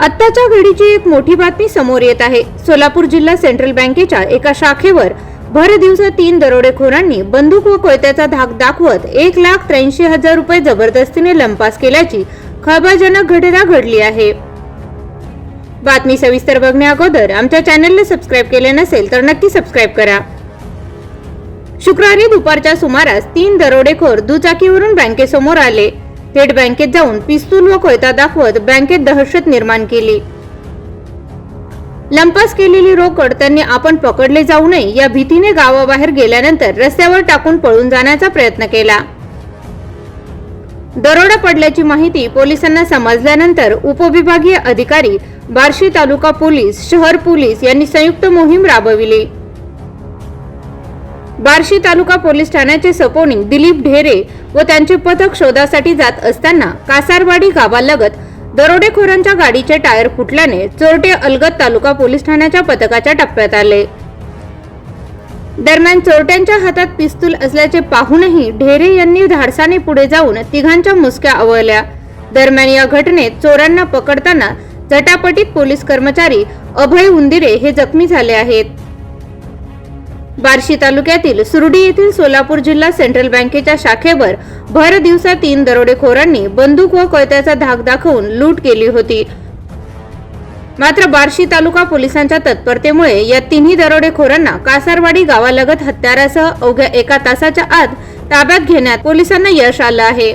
आत्ताच्या घडीची एक मोठी बातमी समोर येत आहे. सोलापूर जिल्हा सेंट्रल बँकेच्या एका शाखेवर भर दिवसा तीन दरोडेखोरांनी बंदूक व कोयत्याचा धाक दाखवत एक लाख त्र्याऐंशी हजार रुपये जबरदस्तीने लंपास केल्याची खळबळजनक घटना घडली आहे. बातमी सविस्तर बघण्या अगोदर आमच्या चॅनलला सबस्क्राईब केले नसेल तर नक्की सबस्क्राईब करा. शुक्रवारी दुपारच्या सुमारास तीन दरोडेखोर दुचाकीवरून बँकेसमोर आले. थेट बँकेत जाऊन पिस्तूल व कोयता दाखवत बँकेत दहशत निर्माण केली. लंपास केलेली रोकड त्यांनी आपण पकडले जाऊ नये या भीतीने गावाबाहेर गेल्यानंतर रस्त्यावर टाकून पळून जाण्याचा प्रयत्न केला. दरोडा पडल्याची माहिती पोलिसांना समजल्यानंतर उपविभागीय अधिकारी बार्शी तालुका पोलीस शहर पोलीस यांनी संयुक्त मोहीम राबविली. बार्शी तालुका पोलीस ठाण्याचे सपोनी दिलीप ढेरे व त्यांचे पथक शोधासाठी जात असताना कासारवाडी गावालगत दरोडेखोरांच्या गाडीचे टायर फुटल्याने चोरटे अलगत तालुका पोलीस ठाण्याच्या पथकाच्या टप्प्यात आले. दरम्यान चोरट्यांच्या हातात पिस्तूल असल्याचे पाहूनही ढेरे यांनी धाडसाने पुढे जाऊन तिघांच्या मुसक्या आवळल्या. दरम्यान या घटनेत चोरांना पकडताना झटापटीत पोलीस कर्मचारी अभय उंदिरे हे जखमी झाले आहेत. बार्शी तालुक्यातील सुरडी येथील सोलापूर जिल्हा सेंट्रल बँकेच्या शाखेवर भर दिवसा तीन दरोडेखोरांनी बंदूक व कोयत्याचा धाक दाखवून लूट केली होती. मात्र बार्शी तालुका पोलिसांच्या तत्परतेमुळे या तिन्ही दरोडेखोरांना कासारवाडी गावालगत हत्यारासह अवघ्या एका तासाच्या आत ताब्यात घेण्यात पोलिसांना यश आलं आहे.